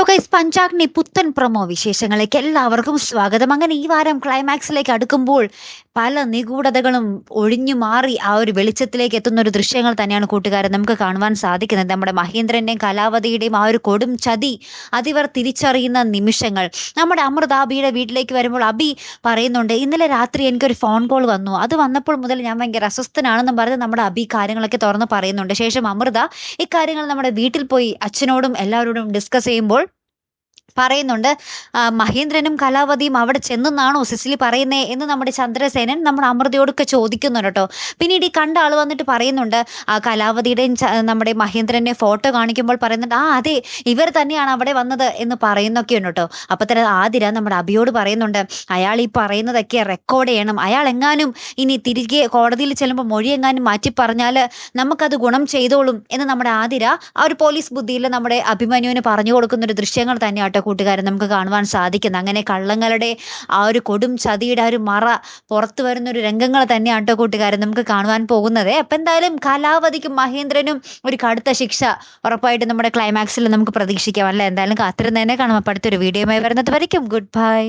Hello guys Panchagni പുത്തൻ promo വിശേഷങ്ങളിലേക്ക് എല്ലാവർക്കും സ്വാഗതം. അങ്ങനെ ഈ വാരം ക്ലൈമാക്സിലേക്ക് അടുക്കുമ്പോൾ പല നിഗൂഢതകളും ഒഴിഞ്ഞു മാറി ആ ഒരു വെളിച്ചത്തിലേക്ക് എത്തുന്ന ഒരു ദൃശ്യങ്ങൾ തന്നെയാണ് കൂട്ടുകാരൻ നമുക്ക് കാണുവാൻ സാധിക്കുന്നത്. നമ്മുടെ മഹേന്ദ്രന്റെയും കലാവതിയുടെയും ആ ഒരു കൊടും ചതി അതിവർ തിരിച്ചറിയുന്ന നിമിഷങ്ങൾ. നമ്മുടെ അമൃത അബിയുടെ വീട്ടിലേക്ക് വരുമ്പോൾ അബി പറയുന്നുണ്ട് ഇന്നലെ രാത്രി എനിക്കൊരു ഫോൺ കോൾ വന്നു. അത് വന്നപ്പോൾ മുതൽ ഞാൻ ഭയങ്കര അസ്വസ്ഥനാണെന്നും പറഞ്ഞ് നമ്മുടെ അബി കാര്യങ്ങളൊക്കെ തുറന്ന് പറയുന്നുണ്ട്. ശേഷം അമൃത ഇക്കാര്യങ്ങൾ നമ്മുടെ വീട്ടിൽ പോയി അച്ഛനോടും എല്ലാവരോടും ഡിസ്കസ് ചെയ്യുമ്പോൾ പറയുന്നുണ്ട് മഹേന്ദ്രനും കലാവതിയും അവിടെ ചെന്നെന്നാണോ സിസിലി പറയുന്നേ എന്ന് നമ്മുടെ ചന്ദ്രസേനൻ നമ്മുടെ അമൃതയോടൊക്കെ ചോദിക്കുന്നുണ്ട് കേട്ടോ. പിന്നീട് ഈ കണ്ട ആൾ വന്നിട്ട് പറയുന്നുണ്ട് ആ കലാവതിയുടെയും നമ്മുടെ മഹേന്ദ്രനെ ഫോട്ടോ കാണിക്കുമ്പോൾ പറയുന്നുണ്ട് ആ അതെ ഇവർ തന്നെയാണ് അവിടെ വന്നത് എന്ന് പറയുന്നൊക്കെയുണ്ട് കേട്ടോ. അപ്പോൾ തന്നെ ആതിര നമ്മുടെ അഭിയോട് പറയുന്നുണ്ട് അയാൾ ഈ പറയുന്നതൊക്കെ റെക്കോർഡ് ചെയ്യണം. അയാൾ എങ്ങാനും ഇനി തിരികെ കോടതിയിൽ ചെല്ലുമ്പോൾ മൊഴി എങ്ങാനും മാറ്റി പറഞ്ഞാൽ നമുക്കത് ഗുണം ചെയ്തോളും എന്ന് നമ്മുടെ ആതിര ആ ഒരു പോലീസ് ബുദ്ധിയിൽ നമ്മുടെ അഭിമന്യുവിന് പറഞ്ഞു കൊടുക്കുന്ന ഒരു ദൃശ്യങ്ങൾ തന്നെയാട്ടോ കൂട്ടുകാരൻ നമുക്ക് കാണുവാൻ സാധിക്കുന്നത് അങ്ങനെ കള്ളങ്ങളുടെ ആ ഒരു കൊടും ചതിയുടെ ആ ഒരു മറ പുറത്തു വരുന്ന ഒരു രംഗങ്ങൾ തന്നെയാണ് കേട്ടോ കൂട്ടുകാരെ നമുക്ക് കാണുവാൻ പോകുന്നത്. അപ്പം എന്തായാലും കലാവതിക്കും മഹേന്ദ്രനും ഒരു കടുത്ത ശിക്ഷ ഉറപ്പായിട്ട് നമ്മുടെ ക്ലൈമാക്സിൽ നമുക്ക് പ്രതീക്ഷിക്കാം. അല്ലേ? എന്തായാലും കാത്തിരുന്ന് തന്നെ കാണാം. അപ്പം അടുത്തൊരു വീഡിയോയുമായി വരുന്നത് വരയ്ക്കും. Good bye